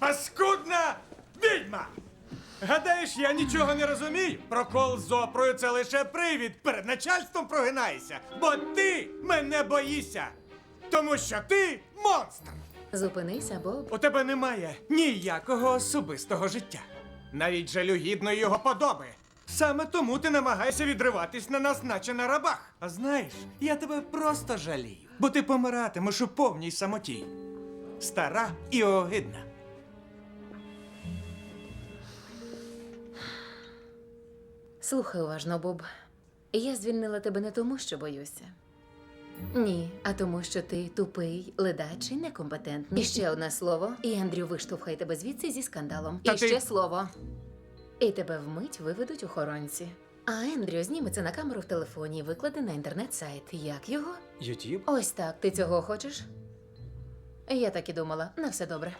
Паскудна відьма! Гадаєш, я нічого не розумію? Прокол з опрою це лише привід. Перед начальством прогинаєшся, бо ти мене боїшся. Тому що ти монстр. Зупинися, Боб. У тебе немає ніякого особистого життя. Навіть жалюгідної його подоби. Саме тому ти намагаєшся відриватись на нас, наче на рабах. А знаєш, я тебе просто жалію, бо ти помиратимеш у повній самоті. Стара і огидна. Слухай уважно, Боб. Я звільнила тебе не тому, що боюся. Ні, а тому, що ти тупий, ледачий, некомпетентний. І ще одне слово, і Ендрю виштовхає тебе звідси зі скандалом. Та і ти- ще слово. І тебе вмить виведуть охоронці. А Ендрю зніметься на камеру в телефоні і викладе на інтернет-сайт. Як його? Ютіб? Ось так. Ти цього хочеш? Я так і думала. На все добре.